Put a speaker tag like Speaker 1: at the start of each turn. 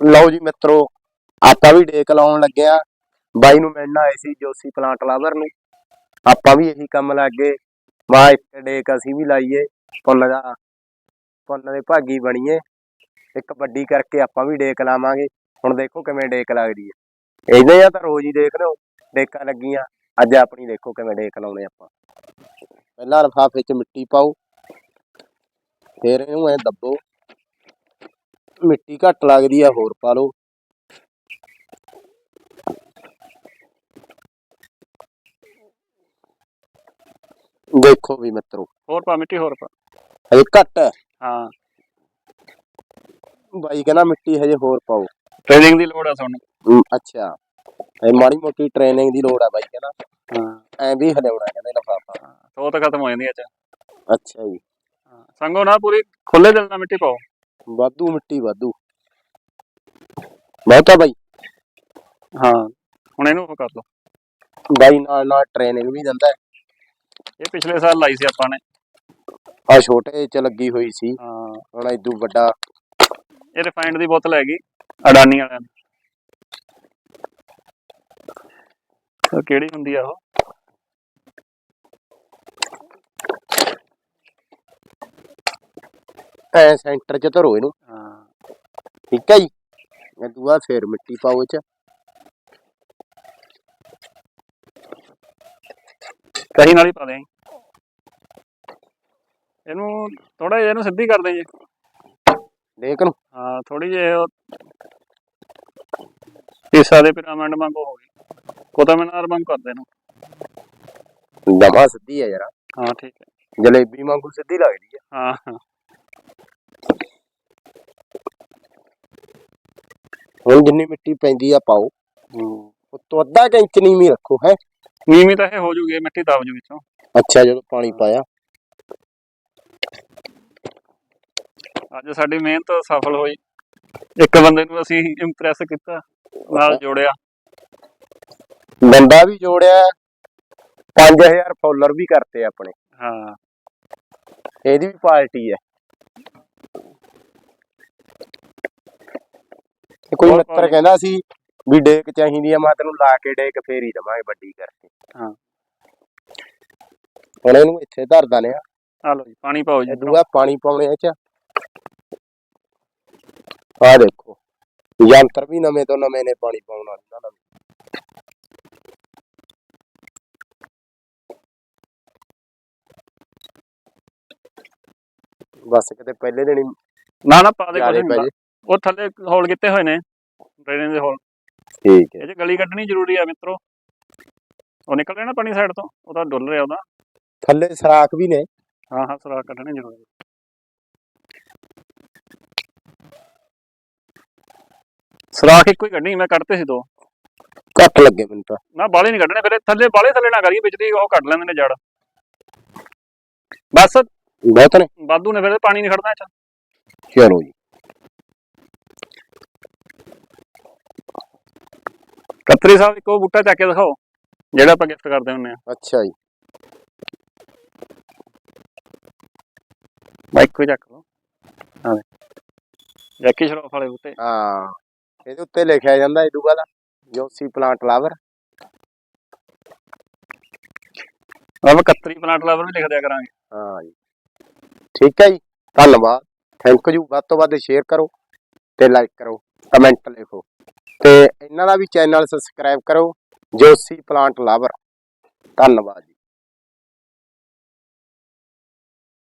Speaker 1: ਲਓ ਜੀ ਮਿੱਤਰੋ, ਆਪਾਂ ਵੀ ਡੇਕ ਲਾਉਣ ਲੱਗਿਆ ਬਾਈ ਨੂੰ ਮਿਲਣਾ ਆਏ ਸੀ ਜੋਸੀ ਪਲਾਂਟ ਲਾਵਰ ਨੂੰ। ਆਪਾਂ ਵੀ ਇਹੀ ਕੰਮ ਲੱਗੇ। ਵਾ ਇੱਕ ਡੇਕ ਅਸੀਂ ਵੀ ਲਾਈਏ। ਪੁੰਨ ਦਾ, ਪੁੰਨ ਦੇ ਭਾਗੀ ਬਣੀਏ। ਇੱਕ ਵੱਡੀ ਕਰਕੇ ਆਪਾਂ ਵੀ ਡੇਕ ਲਾਵਾਂਗੇ। ਹੁਣ ਦੇਖੋ ਕਿਵੇਂ ਡੇਕ ਲੱਗਦੀ ਹੈ ਇਹਦੇ ਆ ਤਾਂ ਰੋਜ਼ ਹੀ ਦੇਖ ਲਓ, ਡੇਕਾਂ ਲੱਗੀਆਂ। ਅੱਜ ਆਪਣੀ ਦੇਖੋ ਕਿਵੇਂ ਡੇਕ ਲਾਉਣੇ ਆਪਾਂ। ਪਹਿਲਾਂ ਲਫਾਫੇ 'ਚ ਮਿੱਟੀ ਪਾਓ। ਫਿਰ ਇਹਨੂੰ ਐ ਦੱਬੋ। ਮਿੱਟੀ ਘੱਟ ਲੱਗਦੀ ਆ ਹੋਰ ਪਾ ਲਓ। ਦੇਖੋ ਵੀ ਮਿੱਤਰੋ।
Speaker 2: ਹੋਰ ਪਾ ਮਿੱਟੀ ਹੋਰ ਪਾ।
Speaker 1: ਹਜੇ ਘੱਟ ਹੈ।
Speaker 2: ਹਾਂ।
Speaker 1: ਬਾਈ ਕਹਿੰਦਾ ਮਿੱਟੀ ਹਜੇ ਹੋਰ ਪਾਓ।
Speaker 2: ਟ੍ਰੇਨਿੰਗ ਦੀ ਲੋੜ ਆ ਤੁਹਾਨੂੰ।
Speaker 1: ਹਮ, ਅੱਛਾ। ਇਹ ਮਾੜੀ ਮੋਟੀ ਟ੍ਰੇਨਿੰਗ ਦੀ ਲੋੜ ਆ ਬਾਈ ਕਹਿੰਦਾ।
Speaker 2: ਹਾਂ।
Speaker 1: ਐਂ ਵੀ ਹਲਿਆਉਣਾ ਕਹਿੰਦੇ ਲਫਾਫਾ।
Speaker 2: ਸੋ ਤਾਂ ਖਤਮ ਹੋ ਜਾਂਦੀ ਹੈ ਚ।
Speaker 1: ਅੱਛਾ ਜੀ।
Speaker 2: ਸੰਗੋ ਨਾ ਪੂਰੀ ਖੁੱਲੇ ਦਿਲ ਨਾਲ ਮਿੱਟੀ ਪਾਓ।
Speaker 1: ਵਾਧੂ ਮਿੱਟੀ ਵਾਧੂ। ਬਹੁਤਾ ਬਾਈ।
Speaker 2: ਹਾਂ ਹੁਣ ਇਹਨੂੰ ਉਹ ਕਰ ਲਓ।
Speaker 1: ਬਾਈ ਨਾਲ ਨਾਲ ਟ੍ਰੇਨਿੰਗ ਵੀ ਦਿੰਦਾ ਹੈ।
Speaker 2: ਇਹ ਪਿਛਲੇ ਸਾਲ ਲਾਈ ਸੀ ਆਪਾਂ ਨੇ।
Speaker 1: ਆ ਛੋਟੇ ਚ ਲੱਗੀ ਹੋਈ ਸੀ।
Speaker 2: ਹਾਂ।
Speaker 1: ਹੁਣ ਇਦੋਂ ਵੱਡਾ।
Speaker 2: ਇਹ ਰਿਫਾਈਨਡ ਦੀ ਬੋਤਲ ਹੈਗੀ ਅਡਾਨੀ ਵਾਲਿਆਂ ਦੀ। ਉਹ ਕਿਹੜੀ ਹੁੰਦੀ ਆ ਉਹ?
Speaker 1: ਐ ਸੈਂਟਰ ਚ ਧਰੋ ਇਹਨੂੰ।
Speaker 2: ਹਾਂ।
Speaker 1: ਠੀਕ ਹੈ ਜੀ? ਇਹ ਦੂਆ ਫੇਰ ਮਿੱਟੀ ਪਾਓ ਚ।
Speaker 2: ਕਹੀ ਨਾਲ ਹੀ ਪਾ ਦੇ। ਇਹਨੂੰ ਥੋੜਾ ਜਿਹਾ ਇਹਨੂੰ ਸਿੱਧੀ ਕਰ ਦੇ ਜੀ।
Speaker 1: ਦੇਖ ਨੂੰ।
Speaker 2: ਹਾਂ ਥੋੜੀ ਜਿਹੀ ਹਿੱਸਾ ਦੇ ਪਿਰਾਮਿਡ ਵਾਂਗੂ ਹੋ ਗਈ। ਕੋਤਾ ਮਨਾਰ ਵਾਂਗ ਕਰ ਦੇ
Speaker 1: ਜਮਾ ਸਿੱਧੀ ਹੈ ਯਾਰ।
Speaker 2: ਹਾਂ ਠੀਕ ਹੈ।
Speaker 1: ਜਲੇਬੀ ਵਾਂਗੂ ਸਿੱਧੀ ਲੱਗਦੀ ਹੈ
Speaker 2: ਹਾਂ।
Speaker 1: ਹੁਣ ਜਿੰਨੀ ਮਿੱਟੀ ਪੈਂਦੀ ਆ ਪਾਓ। ਉਤੋਂ ਅੱਧਾ ਕੁ ਇੰਚ ਨੀਵੀਂ ਰੱਖੋ ਹੈ।
Speaker 2: ਨੀਵੀਂ ਤਾਂ ਇਹ ਹੋ ਜੂਗੀ ਇਹ ਮਿੱਟੀ ਦਬ ਜੂ ਵਿੱਚੋਂ
Speaker 1: ਅੱਛਾ ਜਦੋਂ ਪਾਣੀ ਪਾਇਆ।
Speaker 2: ਅੱਜ ਸਾਡੀ ਮਿਹਨਤ ਸਫਲ ਹੋਈ। ਇੱਕ ਬੰਦੇ ਨੂੰ ਅਸੀਂ ਇੰਪ੍ਰੈਸ ਕੀਤਾ ਨਾਲ ਜੋੜਿਆ।
Speaker 1: ਬੰਦਾ ਵੀ ਜੋੜਿਆ 5000 ਫੋਲੋਅਰ ਵੀ ਕਰਤੇ ਆਪਣੇ।
Speaker 2: ਹਾਂ।
Speaker 1: ਇਹਦੀ ਵੀ ਪਾਰਟੀ ਹੈ। ਤੇ ਕੋਈ ਮਿੱਤਰ? ਕਹਿੰਦਾ ਸੀ ਵੀ ਡੇਕ ਚਾਹੀਦੀ ਆ ਮੈਂ ਤੈਨੂੰ ਲਾ ਕੇ ਡੇਕ ਫੇਰ ਹੀ ਦਵਾਂਗੇ ਵੱਡੀ ਕਰਕੇ
Speaker 2: ਹਾਂ।
Speaker 1: ਹੁਣ ਇਹਨੂੰ ਇੱਥੇ ਧਰ ਦਨੇ ਆ
Speaker 2: ਆ ਲਓ ਜੀ ਪਾਣੀ ਪਾਓ ਜੀ
Speaker 1: ਦੂਆ ਪਾਣੀ ਪਾਉਣੇ ਇਹ ਚ ਆ ਦੇਖੋ ਯੰਤਰ ਵੀ ਨਵੇਂ ਤੋਂ ਨਵੇਂ ਨੇ ਪਾਣੀ ਪਾਉਣ ਵਾਲੇ ਇਹਨਾਂ ਦਾ। ਬਸ ਕਿਤੇ ਪਹਿਲੇ ਦਿਨ ਹੀ
Speaker 2: ਨਾ ਨਾ ਪਾ ਦੇ ਕੁਛ
Speaker 1: ਜਾਲੇ
Speaker 2: ਨੀ
Speaker 1: ਪੈ
Speaker 2: ਹੁੰਦਾ।
Speaker 1: ਜੇ
Speaker 2: ਉਹ ਥੱਲੇ ਹੋਲ ਕੀਤੇ ਹੋਏ ਨੇ ਡਰੇਨ ਦੇ ਹੋਲ
Speaker 1: ਠੀਕ ਹੈ।
Speaker 2: ਇਹ ਚ ਗਲੀ ਕੱਢਣੀ ਜ਼ਰੂਰੀ ਆ ਮਿੱਤਰੋ। ਉਹ ਨਿਕਲ ਰਿਹਾ ਨਾ ਪਾਣੀ ਸਾਈਡ ਤੋਂ ਉਹ ਤਾਂ ਡੁੱਲ ਰਿਹਾ ਉਹਦਾ।
Speaker 1: ਥੱਲੇ ਸਰਾਖ ਵੀ ਨੇ।
Speaker 2: ਹਾਂ ਹਾਂ ਸੁਰਾਖ ਕੱਢਣੇ ਜ਼ਰੂਰੀ ਸੁਰਾਖ ਇੱਕੋ ਹੀ ਕੱਢਣੀ ਮੈਂ ਕੱਢਤੇ ਸੀ ਦੋ।
Speaker 1: ਘੱਟ ਲੱਗੇ ਮੈਨੂੰ ਤਾਂ।
Speaker 2: ਨਾ ਬਾਲੇ ਨਹੀਂ ਕੱਢਣੇ ਫਿਰ ਇਹ ਥੱਲੇ ਬਾਲੇ ਥੱਲੇ ਨਾ ਕਰੀਏ ਵਿੱਚ ਦੀ ਉਹ ਕੱਢ ਲੈਂਦੇ ਨੇ ਜੜ। ਬਸ।
Speaker 1: ਬਹੁਤ ਨੇ।
Speaker 2: ਵਾਧੂ ਨੇ ਫਿਰ ਪਾਣੀ ਨਹੀਂ ਇਹ ਚ।
Speaker 1: ਚਲੋ ਜੀ।
Speaker 2: ਕਤਰੀ ਸਾਹਿਬ ਇੱਕ ਉਹ ਬੂਟਾ ਚੱਕ ਕੇ ਦਿਖਾਓ ਜਿਹੜਾ ਆਪਾਂ ਗਿਫਟ ਕਰਦੇ ਹੁੰਨੇ ਆ।
Speaker 1: ਅੱਛਾ ਜੀ।
Speaker 2: ਮੈਂ ਇੱਕੋ ਹੀ ਚੱਕ ਲਓ। ਹਾਂ ਜੈਕੀ ਸ਼ਰੋਫ ਵਾਲੇ ਬੂਟੇ।
Speaker 1: ਹਾਂ ਇਹਦੇ ਉੱਤੇ ਲਿਖਿਆ ਜਾਂਦਾ ਇਹ ਦੂਗਾ ਦਾ ਜੋਸੀ ਪਲਾਂਟ ਲਾਵਰ।
Speaker 2: ਆਪਾਂ ਕਤਰੀ ਪਲਾਂਟ ਲਾਵਰ ਵੀ ਲਿਖ ਦਿਆ ਕਰਾਂਗੇ।
Speaker 1: ਹਾਂ ਜੀ। ਠੀਕ ਹੈ ਜੀ ਧੰਨਵਾਦ। Thank you. ਵੱਧ ਤੋਂ ਵੱਧ ਸ਼ੇਅਰ ਕਰੋ ਤੇ ਲਾਈਕ ਕਰੋ ਕਮੈਂਟ ਲਿਖੋ। ਤੇ ਇਹਨਾਂ ਦਾ ਵੀ ਚੈਨਲ ਸਬਸਕ੍ਰਾਈਬ ਕਰੋ ਜੋਸੀ ਪਲਾਂਟ ਲਾਵਰ ਧੰਨਵਾਦ